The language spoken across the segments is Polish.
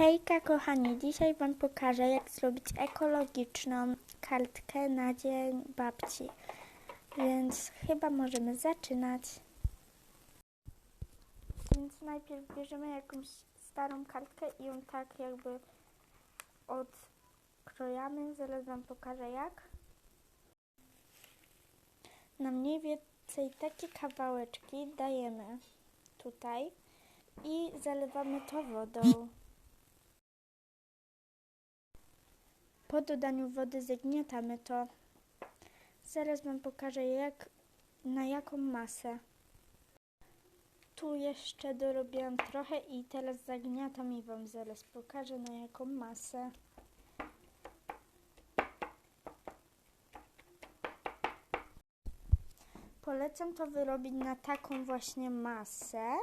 Hejka kochani, dzisiaj Wam pokażę jak zrobić ekologiczną kartkę na dzień babci. Więc chyba możemy zaczynać. Więc najpierw bierzemy jakąś starą kartkę i ją tak jakby odkrojamy. Zaraz Wam pokażę jak. Na mniej więcej takie kawałeczki dajemy tutaj i zalewamy to wodą. Po dodaniu wody zagniatamy to. Zaraz Wam pokażę jak, na jaką masę. Tu jeszcze dorobiłam trochę i teraz zagniatam i Wam zaraz pokażę na jaką masę. Polecam to wyrobić na taką właśnie masę,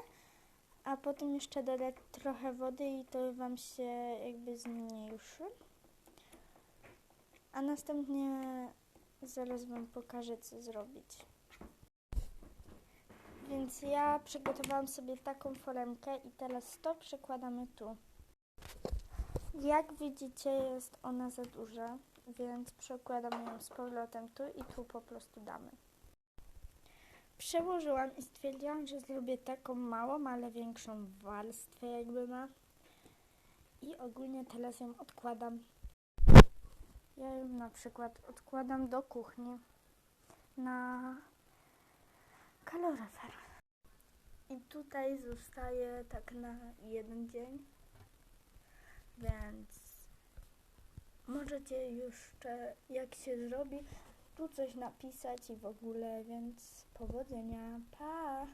a potem jeszcze dodać trochę wody i to Wam się jakby zmniejszy. A następnie zaraz Wam pokażę, co zrobić. Więc ja przygotowałam sobie taką foremkę i teraz to przekładamy tu. Jak widzicie, jest ona za duża, więc przekładam ją z powrotem tu i tu po prostu damy. Przełożyłam i stwierdziłam, że zrobię taką małą, ale większą warstwę jakby ma. I ogólnie teraz ją odkładam. Ja ją na przykład odkładam do kuchni na kaloryfer. I tutaj zostaje tak na jeden dzień. Więc możecie jeszcze jak się zrobi tu coś napisać i w ogóle, więc powodzenia. Pa!